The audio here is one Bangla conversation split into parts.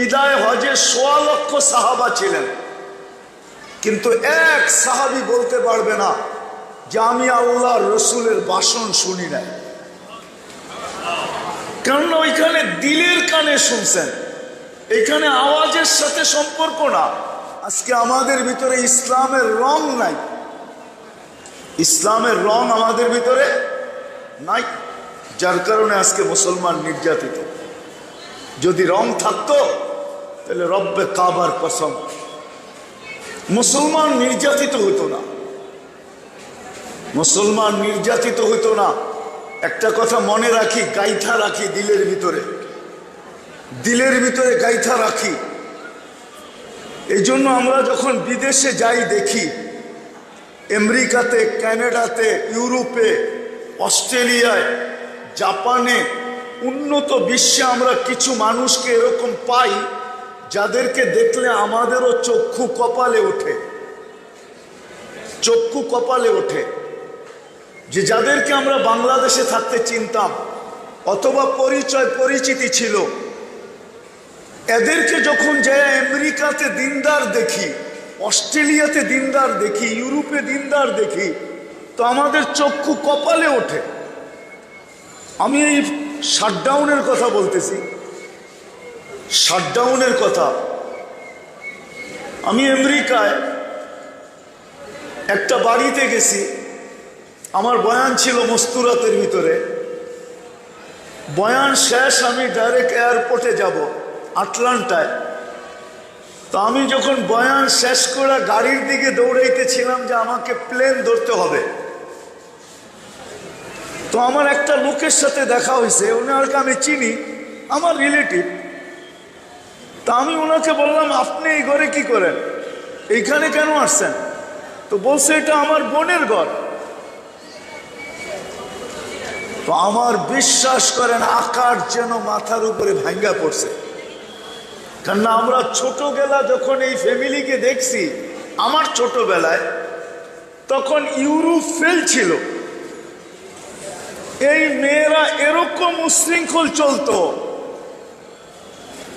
বিদায় হজে সোয়া লক্ষ সাহাবা ছিলেন। কিন্তু এক সাহাবি বলতে পারবে না যে আমি আল্লাহ রসুলের বাসন শুনি নাই। কেননা ওইখানে দিলের কানে শুনছেন। এখানে আওয়াজের সাথে সম্পর্ক না। আজকে আমাদের ভিতরে ইসলামের রং নাই। ইসলামের রং আমাদের ভিতরে নাই, যার কারণে আজকে মুসলমান নির্যাতিত। যদি রং থাকতো তাহলে রব্বে কাবার কসম। মুসলমান নির্যাতিত হতো না। মুসলমান নির্যাতিত হতো না। একটা কথা মনে রাখি, গাইথা রাখি দিলের ভিতরে। দিলের ভিতরে গাইথা রাখি। এই জন্য আমরা যখন বিদেশে যাই দেখি, আমেরিকাতে ক্যানাডাতে ইউরোপে, অস্ট্রেলিয়ায়, জাপানে, উন্নত বিশ্বে আমরা কিছু মানুষকে এরকম পাই যাদেরকে দেখলে আমাদেরও চক্ষু কপালে ওঠে। চক্ষু কপালে ওঠে। যে যাদেরকে আমরা বাংলাদেশে থাকতে চিনতাম, অথবা পরিচয়, পরিচিতি ছিল, এদেরকে যখন যায় আমেরিকাতে দিনদার দেখি, অস্ট্রেলিয়াতে দিনদার দেখি, ইউরোপে দিনদার দেখি, তো আমাদের চক্ষু কপালে ওঠে। আমি এই শাটডাউনের কথা বলতেছি। শাটডাউনের কথা। আমি আমেরিকায় একটা বাড়িতে গেছি। আমার বয়ান ছিল মস্তুরাতের ভিতরে। বয়ান শেষ, আমি ডাইরেক্ট এয়ারপোর্টে যাব, আটলান্টায়। তো আমি যখন বয়ান শেষ করে গাড়ির দিকে দৌড়াইতেছিলাম যে আমাকে প্লেন ধরতে হবে। তো আমার একটা লোকের সাথে দেখা হয়েছে, ওনাকে আমি চিনি, আমার রিলেটিভ তা আমি ওনাকে বললাম, আপনি এই ঘরে কি করেন? এইখানে কেন আসছেন? তো বলছে, এটা আমার বোনের ঘর। তো আমার বিশ্বাস করেন, আকার যেন মাথার উপরে ভাঙ্গা পড়ছে। কেননা আমরা ছোটবেলা যখন এই ফ্যামিলিকে দেখছি, আমার ছোটবেলায়, তখন ইউরোপ ফেল ছিল। এই মেয়েরা এরকম উশৃঙ্খল চলতো।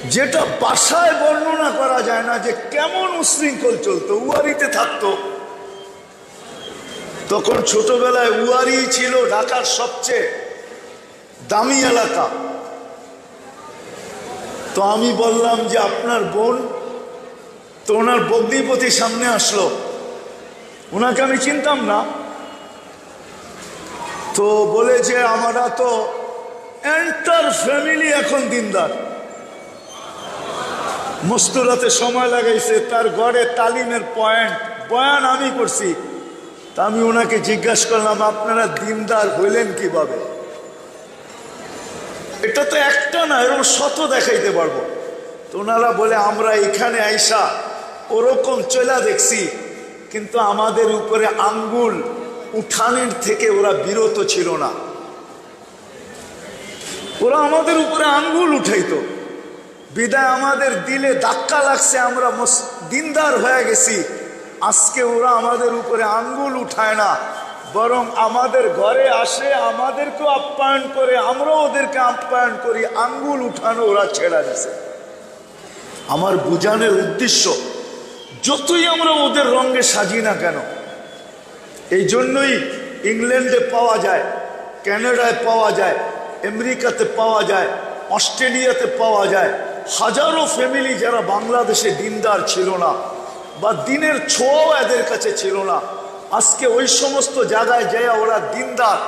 যেটা বাসায় বর্ণনা করা যায় না যে কেমন উশৃঙ্খল চলতো। উয়ারিতে থাকতো। তখন ছোটবেলায় উয়ারি ছিল ঢাকার সবচেয়ে দামি এলাকা। তো আমি বললাম যে আপনার বোন তো ওনার বগ্নিপতি সামনে আসলো। ওনাকে আমি চিনতাম না। তো বলে যে, আমরা তো এন্টার ফ্যামিলি এখন দিনদার। মস্তুরাতে সময় লাগাইছে, তার গড়ে তালিমের পয়েন্ট বয়ান আমি করছি। তা আমি ওনাকে জিজ্ঞাসা করলাম, আপনারা দিনদার হইলেন কীভাবে? এটা তো একটা না, এরকম শত দেখাইতে পারব। তো ওনারা বলে, আমরা এখানে আইসা ওরকম চলা দেখছি, কিন্তু আমাদের উপরে আঙ্গুল উঠানের থেকে ওরা বিরত ছিল না। ওরা আমাদের উপরে আঙ্গুল উঠাইতো। বিদায় আমাদের দিলে ধাক্কা লাগছে, আমরা দিনদার হয়ে গেছি। আজকে ওরা আমাদের উপরে আঙ্গুল উঠায় না, বরং আমাদের ঘরে আসে, আমাদেরকেও আপ্যায়ন করে, আমরাও ওদেরকে আপ্যায়ন করি, আঙ্গুল উঠানো ওরা ছেড়া দিছে। আমার বুঝানোর উদ্দেশ্য, যতই আমরা ওদের রঙে সাজি না কেন, এই জন্যই ইংল্যান্ডে পাওয়া যায় ক্যানাডায় পাওয়া যায়, আমেরিকাতে পাওয়া যায়, অস্ট্রেলিয়াতে পাওয়া যায় হাজারো ফ্যামিলি যারা বাংলাদেশে দিনদার ছিল না বা দিনের ছোঁয়াও এদের কাছে ছিল না, আজকে ওই সমস্ত জায়গায় যায় ওরা দিনদার।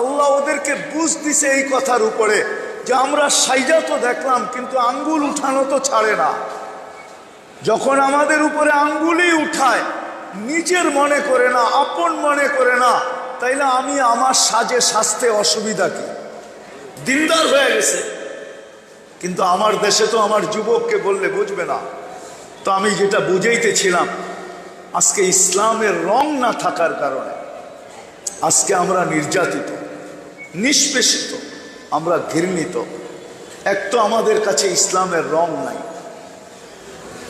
আল্লাহ ওদেরকে বুঝ দিছে এই কথার উপরে যে আমরা সাইজা তো দেখলাম, কিন্তু আঙ্গুল উঠানো তো ছাড়ে না। যখন আমাদের উপরে আঙ্গুলই উঠায়, নিজের মনে করে না, আপন মনে করে না, তাইলে আমি আমার সাজে সাজতে অসুবিধা কি? দিনদার হয়ে গেছে। কিন্তু আমার দেশে তো আমার যুবককে বললে বুঝবে না। তো আমি যেটা বুঝাইতেছিলাম, আজকে ইসলামের রং না থাকার কারণে, আজকে আমরা নির্যাতিত, নিষ্পেষিত, আমরা ঘৃণিত। এক তো আমাদের কাছে ইসলামের রং নাই।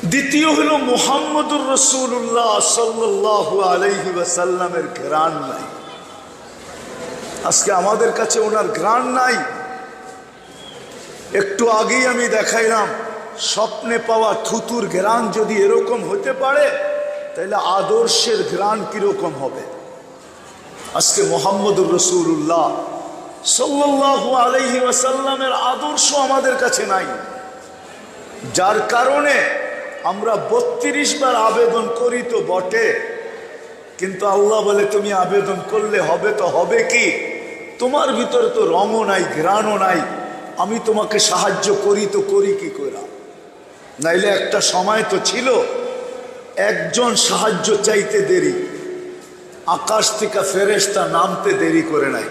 দ্বিতীয় হলো মুহাম্মদুর রসুল্লাহ সাল্লাহ আলহি ওয়াসাল্লামের ঘ্রাণ নাই। আজকে আমাদের কাছে ওনার ঘ্রাণ নাই। একটু আগেই আমি দেখাইলাম, স্বপ্নে পাওয়া থুতুর ঘ্রাণ যদি এরকম হতে পারে, তাহলে আদর্শের ঘ্রাণ কীরকম হবে? আজকে মোহাম্মদুর রসুল্লাহ সাল্লাহ আলহি ওয়াসাল্লামের আদর্শ আমাদের কাছে নাই, যার কারণে আমরা বত্রিশ বার আবেদন করি তো বটে, কিন্তু আল্লাহ বলে, তুমি আবেদন করলে হবে তো হবে কি? তোমার ভিতরে তো রঙও নাই, ঘ্রাণও নাই। আমি তোমাকে সাহায্য করি তো করি কি করে? নাইলে একটা সময় তো ছিল, একজন সাহায্য চাইতে দেরি, আকাশ থেকে ফেরেস্তা নামতে দেরি করে নাই।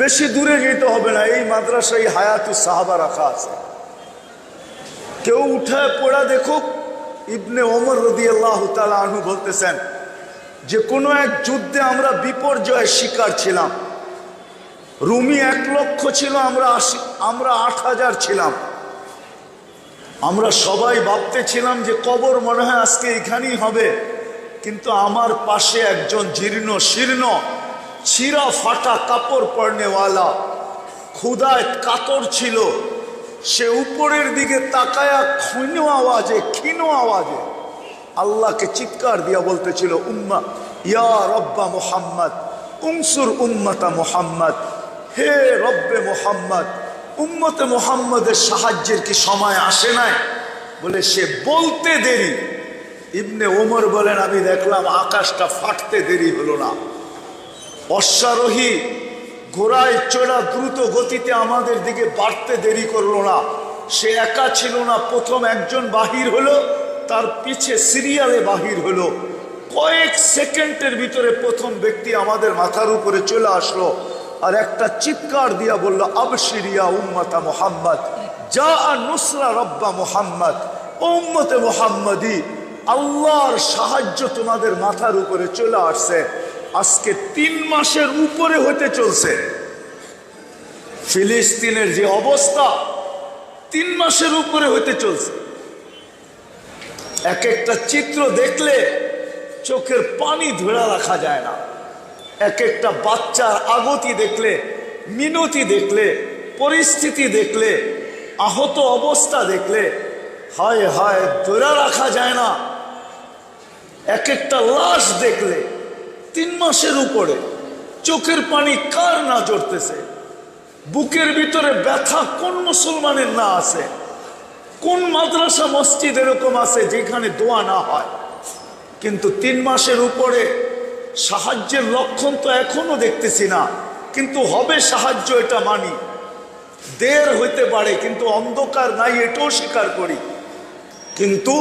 বেশি দূরে যেতে হবে না, এই মাদ্রাসায় হায়াতু সাহাবা রাখা আছে। কেউ উঠায় পড়া দেখুক, ইবনে ওমর রদি আল্লাহ আনু বলতেছেন, যে কোনো এক যুদ্ধে আমরা বিপর্যয়ের শিকার ছিলাম। রুমি এক লক্ষ ছিল, আমরা আশি, আমরা আট হাজার ছিলাম। আমরা সবাই ভাবতেছিলাম যে কবর মনে হয় আজকে এখানেই হবে। কিন্তু আমার পাশে একজন জীর্ণ শীর্ণ ছিঁড়া ফাটা কাপড় পরনেওয়ালা ক্ষুদায় কাতর ছিল। সে উপরের দিকে তাকায়া ক্ষীণ আওয়াজে ক্ষীণ আওয়াজে আল্লাহকে চিৎকার দিয়া বলতেছিল, উম্মা, ইয়া রব্বা মোহাম্মদ উমসুর উম্মতা মোহাম্মদ। হে রব্বে মোহাম্মদ, উম্মতে মোহাম্মদের সাহায্যের কি সময় আসে নাই? বলে সে বলতে দেরি। ইবনে ওমর বলেন, আমি দেখলাম আকাশটা ফাটতে দেরি হলো না। অশ্বারোহী ঘোড়ায় চড়া দ্রুত গতিতে আমাদের দিকে বাড়তে দেরি করল না। সে একা ছিল না, প্রথম একজন বাহির হলো, তার পিছে সিরিয়ালে বাহির হলো। কয়েক সেকেন্ডের ভিতরে প্রথম ব্যক্তি আমাদের মাথার উপরে চলে আসলো। আর একটা চিৎকার দিয়া বলল, আবশিরিয়া উম্মতা মোহাম্মদ যা আর নুসরা রব্বা মোহাম্মদ উম্মতে মোহাম্মদী, আল্লাহর সাহায্য তোমাদের মাথার উপরে চলে আসছে, আজকে তিন মাসের উপরে হতে চলছে। ফিলিস্তিনের যে অবস্থা, তিন মাসের উপরে হতে চলছে। এক একটা চিত্র দেখলে চোখের পানি ধরে রাখা যায় না। এক একটা বাচ্চার আগতি দেখলে, মিনতি দেখলে, পরিস্থিতি দেখলে, আহত অবস্থা দেখলে, হায় হায়, ধরে রাখা যায় না। এক একটা লাশ দেখলে, তিন মাসের উপরে, চোখের পানি কার না জড়তেছে বুকের ভিতরে ব্যথা কোন মুসলমানের না আছে? কোন মাদ্রাসা মসজিদ এরকম আছে যেখানে দোয়া না হয়? কিন্তু তিন মাসের উপরে সাহায্যের লক্ষণ তো এখনও দেখতেছি না, কিন্তু হবে সাহায্য এটা মানি। দের হইতে পারে, কিন্তু অন্ধকার নাই, এটাও স্বীকার করি। কিন্তু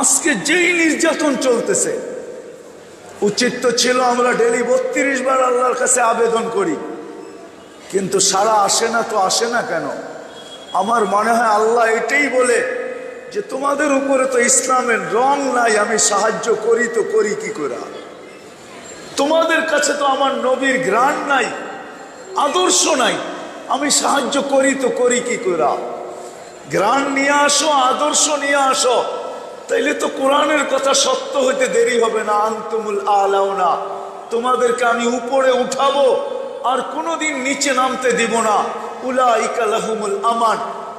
আজকে যেই নির্যাতন চলতেছে, উচিত তো ছিল আমরা ডেলি বত্রিশ বার আল্লাহর কাছে আবেদন করি, কিন্তু সারা আসে না তো আসে না কেন? আমার মনে হয় আল্লাহ এটাই বলে যে তোমাদের উপরে তো ইসলামের রং নাই, আমি সাহায্য করি তো করি কি করে? তোমাদের কাছে তো আমার নবীর গ্রাণ নাই, আদর্শ নাই, আমি সাহায্য করি তো করি কি করে? গ্রাণ নিয়ে আসো, আদর্শ নিয়ে আসো, তাইলে তো কোরআনের কথা সত্য হইতে দেরি হবে না, আন্তমুল আলাও না তোমাদেরকে আমি উপরে উঠাবো, আর কোনোদিন নিচে নামতে দিব না। উলা ইকালাহুমুল আমান।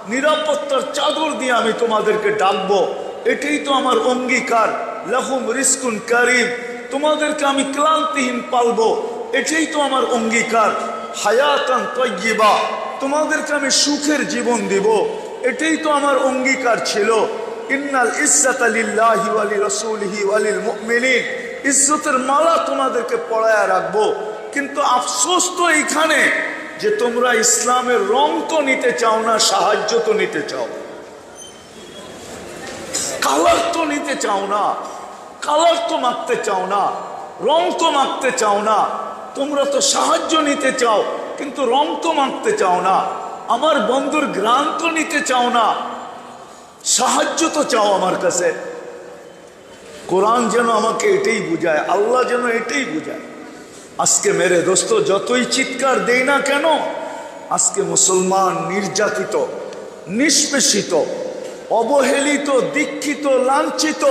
নিরাপত্তার চাদর দিয়ে আমি তোমাদেরকে ডাকবো। এটাই তো আমার অঙ্গীকার। লাহুম রিস্কুন কারিম। তোমাদেরকে আমি ক্লান্তিহীন পালবো। এটাই তো আমার অঙ্গীকার। হায়াতান তৈবা তোমাদেরকে আমি সুখের জীবন দিব। এটাই তো আমার অঙ্গীকার ছিল। ইন্নাল ইজ্জাত আলিল্লাহি ওয়ালি রাসূলিহি ওয়ালিল মুমিনিন ইজ্জতের মালা তোমাদেরকে পড়ায়া রাখব। কিন্তু আফসোস তো এইখানে। যে তোমরা ইসলামের রং তো নিতে চাও না, সাহায্য তো নিতে চাও। কালার তো নিতে চাও না, কালার তো মাখতে চাও না, রং তো মাখতে চাও না, তোমরা তো সাহায্য নিতে চাও, কিন্তু রং তো মাখতে চাও না, আমার বন্ধুর গ্রান তো নিতে চাও না, সাহায্য তো চাও আমার কাছে। কোরআন যেন আমাকে এটাই বুঝায়, আল্লাহ যেন এটাই বুঝায়। আজকে মেরে দোস্ত, যতই চিৎকার দেই না কেন, আজকে মুসলমান নির্যাতিত, নিষ্পেষিত, অবহেলিত, দীক্ষিত, লাঞ্ছিত,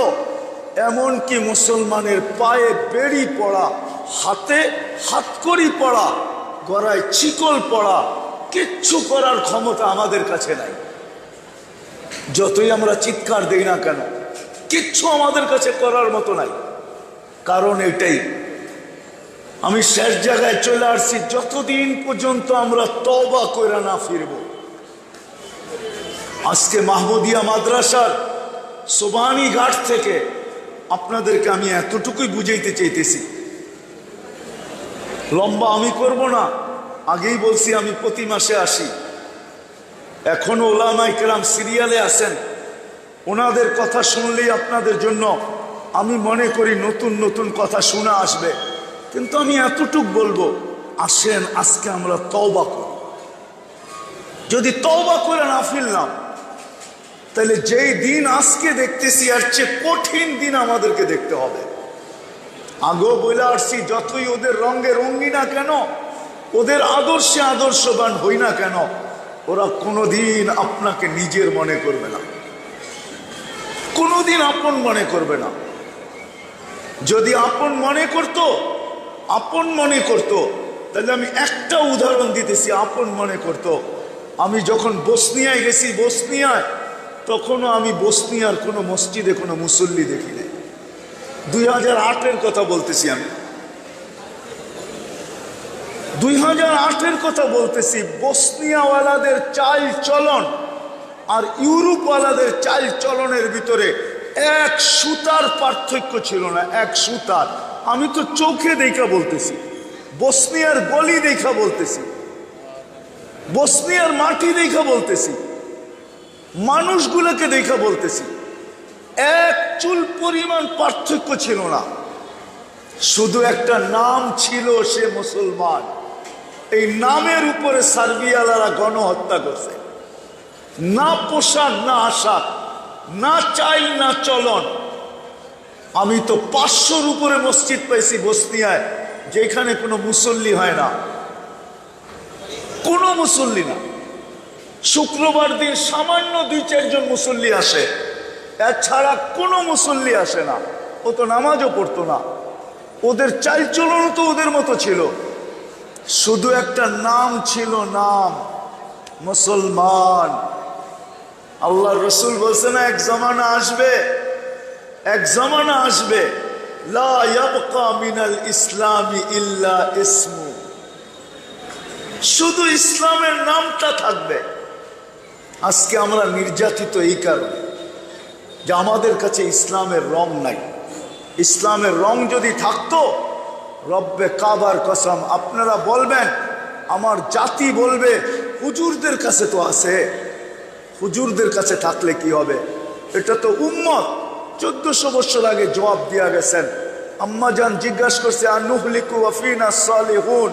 এমনকি মুসলমানের পায়ে বেড়ি পড়া, হাতে হাতকড়ি পড়া গড়ায় চিকল পড়া, কিচ্ছু করার ক্ষমতা আমাদের কাছে নাই। যতই আমরা চিৎকার দেই না কেন, কিচ্ছু আমাদের কাছে করার মতো নাই। কারণ এটাই আমি শেষ জায়গায় চলে আসছি, যতদিন পর্যন্ত আমরা তবা করে না ফিরব। আজকে মাহমুদিয়া মাদ্রাসার সোবানি ঘাট থেকে আপনাদেরকে আমি এতটুকুই বুঝাইতে চাইতেছি। লম্বা আমি করব না, আগেই বলছি আমি প্রতি মাসে আসি। এখনও ওলামাই কেরাম সিরিয়ালে আসেন ওনাদের কথা শুনলেই আপনাদের জন্য আমি মনে করি নতুন নতুন কথা শোনা আসবে। কিন্তু আমি এতটুক বলব, আসেন, আজকে আমরা তওবা করি। যদি তওবা করে না ফিরলাম, তাহলে যেই দিন আজকে দেখতেছি আর চেয়ে কঠিন দিন আমাদেরকে দেখতে হবে। আগেও বলে আসছি, যতই ওদের রঙে রঙ্গি না কেন, ওদের আদর্শে আদর্শবান হই না কেন, ওরা কোনোদিন আপনাকে নিজের মনে করবে না। কোনোদিন আপন মনে করবে না। যদি আপন মনে করত আপন মনে করত। তাহলে আমি একটা উদাহরণ দিতেছি, আপন মনে করত। আমি যখন বসনিয়ায় গেছি, বসনিয়ায়, তখনও আমি বসনিয়ার কোনো মসজিদে, কোনো মুসল্লি দেখি নাই। দুই হাজার আটের কথা বলতেছি আমি। দুই হাজার আটের কথা বলতেছি, বসনিয়াওয়ালাদের চাল চলন আর ইউরোপওয়ালাদের চাল চলনের ভিতরে এক সুতার পার্থক্য ছিল না, এক সুতার। আমি তো চোখে দেখা বলতেছি, বসনিয়ার গলি দেখা বলতেছি, বসনিয়ার মাটি দেখা বলতেছি, মানুষগুলোকে দেখা বলতেছি। এক চুল পরিমাণ পার্থক্য ছিল না। শুধু একটা নাম ছিল সে মুসলমান। এই নামের উপরে সার্বিয়ালারা গণহত্যা করছে। না পোশাক না আশাক না চাই না চলন। আমি তো পাঁচশোর উপরে মসজিদ পাইছি বসনিয়ায়, যেখানে কোনো মুসল্লি হয় না। কোনো মুসল্লি না। শুক্রবার দিন সামান্য দুই চারজন মুসল্লি আসে। এছাড়া কোনো মুসল্লি আসে না। ও তো নামাজও পড়তো না। ওদের চালচলন তো ওদের মতো ছিল। শুধু একটা নাম ছিল, নাম, মুসলমান। আল্লাহ রসুল বলছে না, এক জমানা আসবে এক জমানা আসবে। ইসলামি ইসমু। শুধু ইসলামের নামটা থাকবে। আজকে আমরা নির্যাতিত এই কারণে যে আমাদের কাছে ইসলামের রং নাই। ইসলামের রং যদি থাকতো, রব্বে কাবার কসম, আপনারা বলবেন, আমার জাতি বলবে, হুজুরদের কাছে তো আছে। হুজুরদের কাছে থাকলে কি হবে? এটা তো উম্মত। চোদ্দশো বছর আগে জবাব দিয়া গেছেন। আম্মা যান জিজ্ঞাসা করছে, আনুহলিকু আফিনা সালিহুন?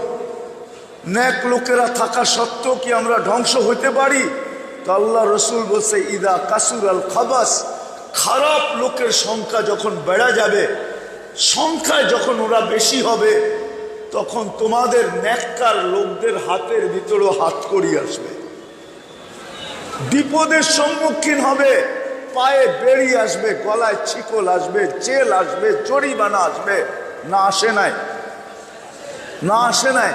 নেক লোকেরা থাকা সত্ত্বেও কি আমরা ধ্বংস হইতে পারি? তো আল্লাহ রসুল বলছে, ইদা কাসুর আল খাবাস। খারাপ লোকের সংখ্যা যখন বেড়া যাবে সংখ্যায় যখন ওরা বেশি হবে, তখন তোমাদের নেককার লোকদের হাতের ভিতরেও হাত করিয়ে আসবে। বিপদের সম্মুখীন হবে। পায়ে বেড়ি আসবে, গলায় ছিকল আসবে, জেল আসবে, জরিমানা আসবে। না আসে নাই। না আসে নাই।